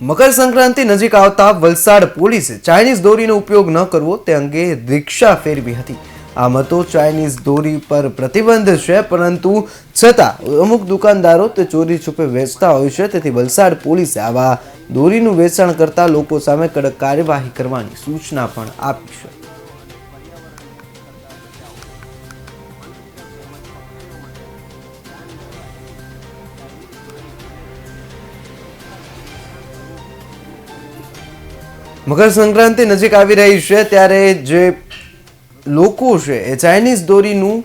મકર સંક્રાંતિ નજીક આવતા વલસાડ પોલીસે ચાઇનીઝ દોરીનો ઉપયોગ ન કરવો તે અંગે દીક્ષા ફેરવી હતી. આમ તો ચાઇનીઝ દોરી પર પ્રતિબંધ છે, પરંતુ છતાં અમુક દુકાનદારો તે ચોરી છુપે વેચતા હોય છે, તેથી વલસાડ પોલીસે આવા દોરીનું વેચાણ કરતા લોકો સામે કડક કાર્યવાહી કરવાની સૂચના પણ આપી છે. મકર સંક્રાંતિ નજીક આવી રહી છે, ત્યારે જે લોકો છે, એ ચાઇનીઝ દોરીનું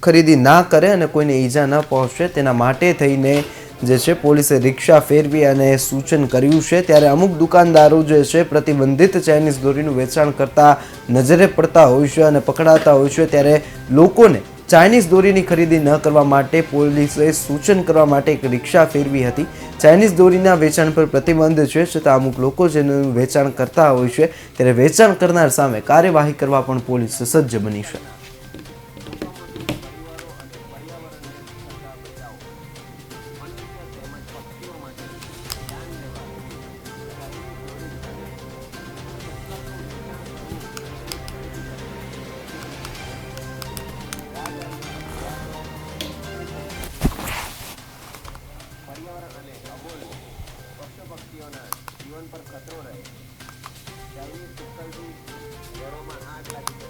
ખરીદી ના કરે અને કોઈને ઈજા ન પહોંચે, તેના માટે થઈને જે છે, પોલીસે રિક્ષા ફેરવી અને સૂચન કર્યું છે. ત્યારે અમુક દુકાનદારો જે છે, પ્રતિબંધિત ચાઇનીઝ દોરીનું વેચાણ કરતા નજરે પડતા હોય છે અને પકડાતા હોય છે. ત્યારે લોકોને ચાઇનીઝ દોરીની ખરીદી ન કરવા માટે પોલીસે સૂચન કરવા માટે એક રિક્ષા ફેરવી હતી. ચાઇનીઝ દોરીના વેચાણ પર પ્રતિબંધ છે, છતાં અમુક લોકો જેનું વેચાણ કરતા હોય છે, ત્યારે વેચાણ કરનાર સામે કાર્યવાહી કરવા પણ પોલીસ સજ્જ બની છે.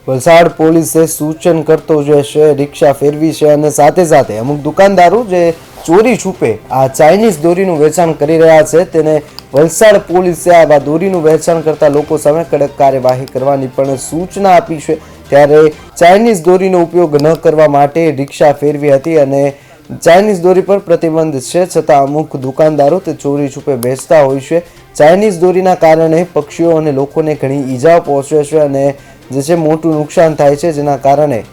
વલસાડ પોલીસે સૂચન કરતો જે છે, રિક્ષા ફેરવી છે અને સાથે સાથે અમુક દુકાનદારો જે ચોરી છૂપે આ ચાઇનીઝ દોરીનું વેચાણ કરી રહ્યા છે. તેને વલસાડ પોલીસે આવા દોરીનું વેચાણ કરતા લોકો સામે કડક કાર્યવાહી કરવાની પણ સૂચના આપી છે. ત્યારે ચાઇનીઝ દોરીનો ઉપયોગ ન કરવા માટે રિક્ષા ફેરવી હતી અને ચાઇનીઝ દોરી પર પ્રતિબંધ છે, છતાં અમુક દુકાનદારો તે ચોરી છૂપે વેચતા હોય છે. ચાઇનીઝ દોરીના કારણે પક્ષીઓ અને લોકોને ઘણી ઈજાઓ પહોંચે છે અને જે છે મોટું નુકસાન થાય છે, જેના કારણે